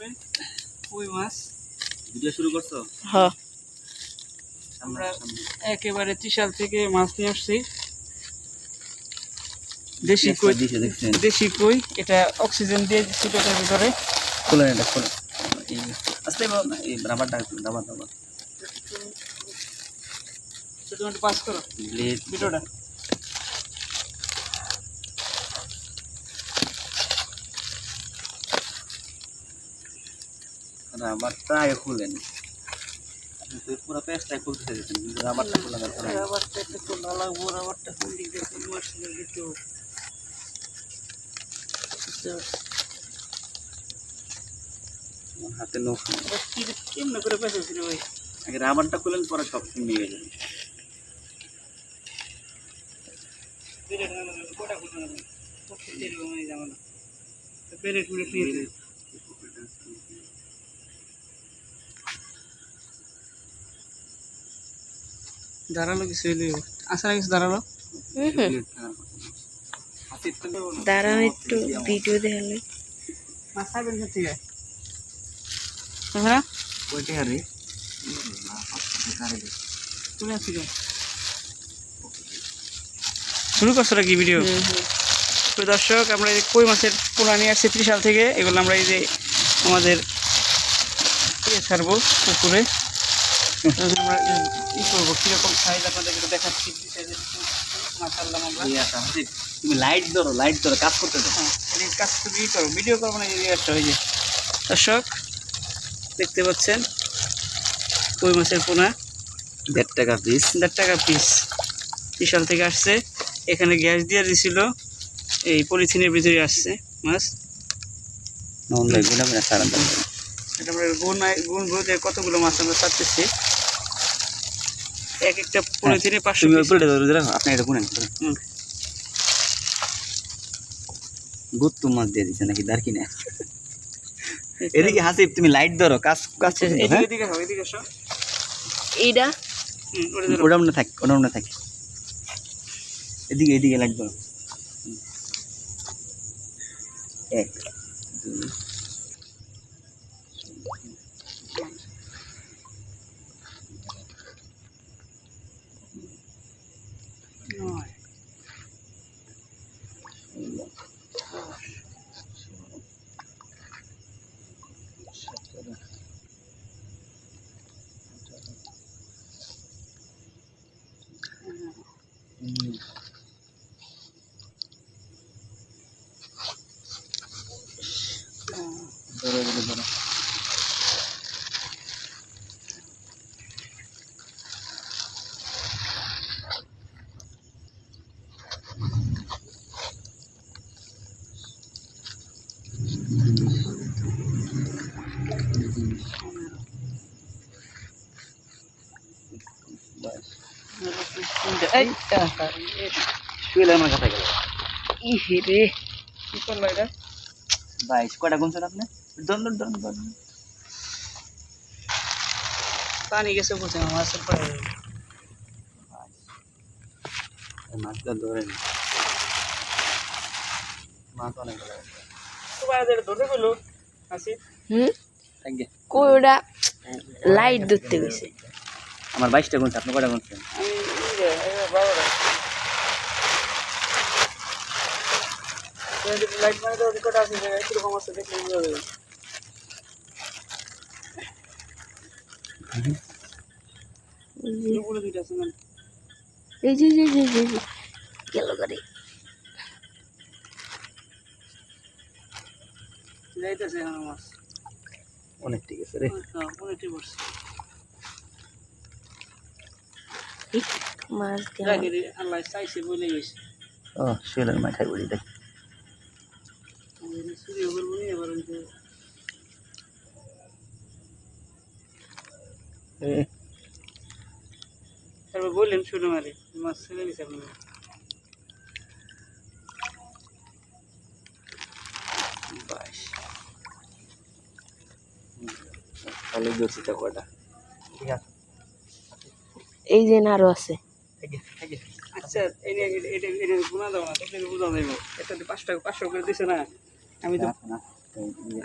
থাকবে কই মাছ? ভিডিও শুরু করছ? হ আমরা একেবারে ত্রিশাল থেকে মাছ নিয়ে আসছি। দেশি কই? দেশি কই? এটা অক্সিজেন দিয়ে দিচ্ছি এটার ভিতরে। খোলা এটা খোলা আস্তে এই রাবারটা রাবার রাবার। পাস করো। ভিডিওটা। রাবারটা আগে খুলেন। পুরো পেস্টটা খুলতে চাইছেন কিন্তু রাবারটা খোলা দরকার রাবারটা একটু খোলা লাগবো রাবারটা কোন দিক দিয়ে খুলবো আসলে একটু হাতে নখ এবার কি কেমনে করে পেঁচেছিল ভাই? আগে রাবারটা খুলেন পরে সব নিয়ে যাবে পেরেক না লাগলে কোটা খুলবে না প্রত্যেক এরকম হয়ে যাবে না পেরেক মিনিট নিয়েছে দাঁড়াল কিছু এলে আসার কিছু দাঁড়াল? দাঁড়াও একটু ভিডিও দেখালে হ্যাঁ ওইটা আরে? তুমি আছি শুরু করছ নাকি ভিডিও তো দর্শক আমরা এই কই মাছের পোনা নিয়ে আসছি ত্রিশাল থেকে এগুলো আমরা এই যে আমাদের ইয়ে ছাড়বো পুকুরে। আমরা করব। কীরকম সাইজ আপনাদের একটু দেখাচ্ছি আমরা। তুমি লাইট ধরো লাইট ধরো কাজ করতে দাও। হ্যাঁ কাজ করব ভিডিও করব না এই আসতে হয় যে। দর্শক দেখতে পাচ্ছেন কই মাছের পোনা? দেড় টাকা পিস দেড় টাকা পিস ত্রিশাল থেকে আসছে। এখানে গ্যাস দিয়ে দিছিল। এই পলিথিনের ভিতরে আসছে মাছ। গুণ গুণ কতগুলো মাছ আমরা ছাড়তেছি। এক একটা পলিথিনে পাঁচশো তুমি ওই piece। ধরে রাখো আপনি এটা গুনেন হুম। গুত্তু মাছ দিয়ে দিছে নাকি দাঁড়কি না এদিকে হাসিব তুমি লাইট ধরো কাজ কাজ এদিকে হ্যাঁ? এদিকে হও এইটা ওটা। মনে থাক ওটা মনে থাক এদিকে এদিকে লাইট ধরো এক দুই নয়, ষোলো, দশ, সতেরো, পনেরো, উনিশ, আহ, ধরো এগুলো ধরো পনেরো, বাইশ পনেরো, তিনটে। এই, আহা, এই, শুয়ে আমার কাছে গেল ইহে রে কি করল এটা বাইশ কটা গুনছেন আপনি? দন দন দন দন। পানি গেছে বলছে আমার পরে। মাছটা ধরে নি। মাছ অনেক বড়। তোমার ধরে পেল আসি হুম? কই ওটা? লাইট ধরতে গেছে। আমার বাইশটা গুনছে আপনি কটা গুনছেন এই যে, যে মানে যে। মানে। যে। গেল যাইতেছে এখন মাছ অনেক ঠিক আছে রে হ্যাঁ পনেরোটি বসছে এই, মাছ ও শুয়েলের মাথায় বলি দেখ তারপর বললেন শুনে মারে মাছ ছেড়ে দিছে আপনার। ভালো ধরছি কটা ঠিক আছে। এই যে আরও আছে। আচ্ছা এটা এটা এটা গুণা না দেখলে বোঝা যাইব। তো পাঁচ টাকা পাঁচশো করে দিছে না। আমি তো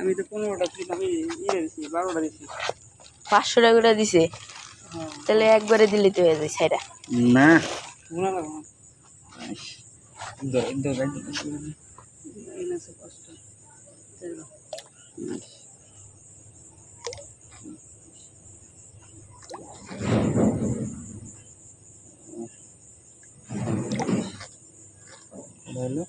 আমি তো পনেরোটা আমি ইয়ে দিছি বারোটা দিছি। পাঁচশো টাকা করে দিছে। হ্যাঁ। তাহলে একবারে দিলে তো হয়ে যায় না। গুণা লাগবো না। পাঁচটা। Hello?